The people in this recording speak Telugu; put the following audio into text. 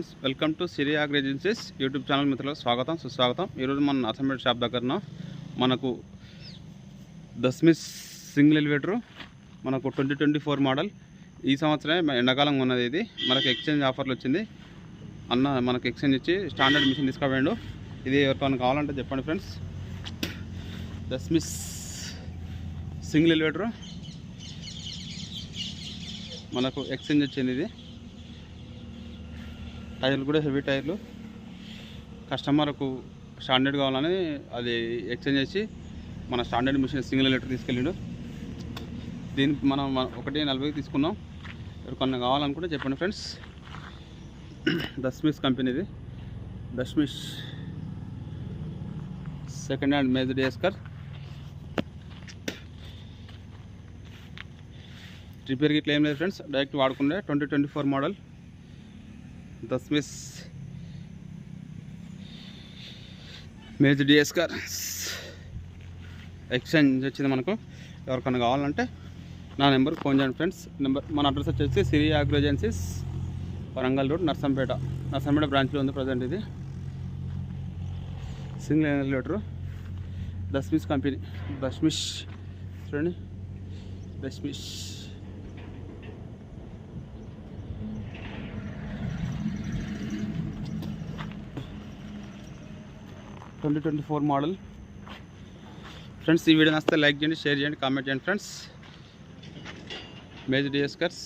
Welcome to Siri agri agencies YouTube channel మిత్రులకు స్వాగతం సుస్వాగతం. ఈరోజు మన అసెంబ్లీ షాప్ దగ్గర మనకు దస్మిస్ సింగిల్ ఎలివేటరు మనకు ట్వంటీ ట్వంటీ ఫోర్ మోడల్. ఈ సంవత్సరమే ఎండాకాలంగా ఎండాకాలం ఉన్నది ఇది. మనకు ఎక్స్చేంజ్ ఆఫర్లు వచ్చింది. అన్న మనకు ఎక్స్చేంజ్ ఇచ్చి స్టాండర్డ్ మిషన్ తీసుకుపోయాడు ఇది ఎవరికైనా కావాలంటే చెప్పండి ఫ్రెండ్స్. Dasmesh single elevator. మనకు ఎక్స్చేంజ్ వచ్చింది ఇది. టైర్లు కూడా హెవీ టైర్లు. కస్టమర్కు స్టాండర్డ్ కావాలని అది ఎక్స్చేంజ్ చేసి మన స్టాండర్డ్ మిషన్ సింగిల్ లీటర్ తీసుకెళ్ళిండు. దీనికి మనం ఒకటి నలభైకి తీసుకున్నాం. ఎవరికన్నా కావాలనుకుంటే చెప్పండి ఫ్రెండ్స్. దస్మిస్ కంపెనీది Dasmesh second hand maize dehusker repair ఇట్లా ఏం లేదు friends. Direct వాడుకుండే twenty twenty four model Dasmesh maize dehusker. Exchange వచ్చింది మనకు. ఎవరికైనా కావాలంటే నా నెంబర్ ఫోన్ చేయండి ఫ్రెండ్స్. నెంబర్ మన అడ్రస్ వచ్చేసి Siri agro agencies Warangal road Narsampet. Narsampet బ్రాంచ్లో ఉంది ప్రజెంట్ ఇది. Single elevator Dasmesh company. Dasmesh చూడండి. Dasmesh twenty twenty four model. Friends ఈ వీడియో నచ్చితే లైక్ చేయండి షేర్ చేయండి కామెంట్ చేయండి ఫ్రెండ్స్. Maize dehuskers.